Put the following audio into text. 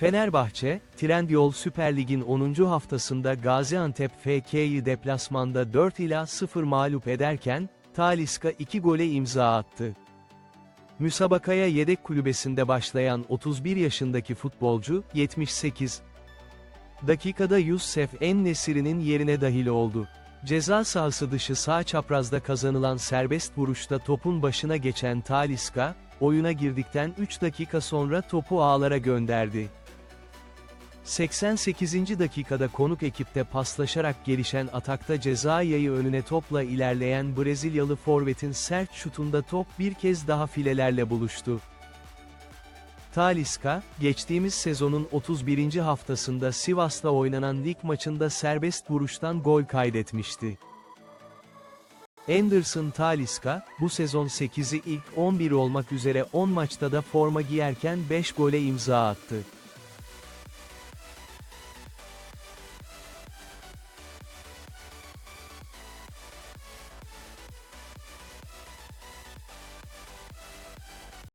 Fenerbahçe, Trendyol Süper Lig'in 10. haftasında Gaziantep FK'yi deplasmanda 4 ila 0 mağlup ederken, Talisca 2 gole imza attı. Müsabakaya yedek kulübesinde başlayan 31 yaşındaki futbolcu, 78 dakikada Youssef En-Nesyri'nin yerine dahil oldu. Ceza sahası dışı sağ çaprazda kazanılan serbest vuruşta topun başına geçen Talisca, oyuna girdikten 3 dakika sonra topu ağlara gönderdi. 88. dakikada konuk ekipte paslaşarak gelişen atakta ceza yayı önüne topla ilerleyen Brezilyalı forvetin sert şutunda top bir kez daha filelerle buluştu. Talisca, geçtiğimiz sezonun 31. haftasında Sivas'ta oynanan lig maçında serbest vuruştan gol kaydetmişti. Anderson Talisca, bu sezon 8'i ilk 11 olmak üzere 10 maçta da forma giyerken 5 gole imza attı.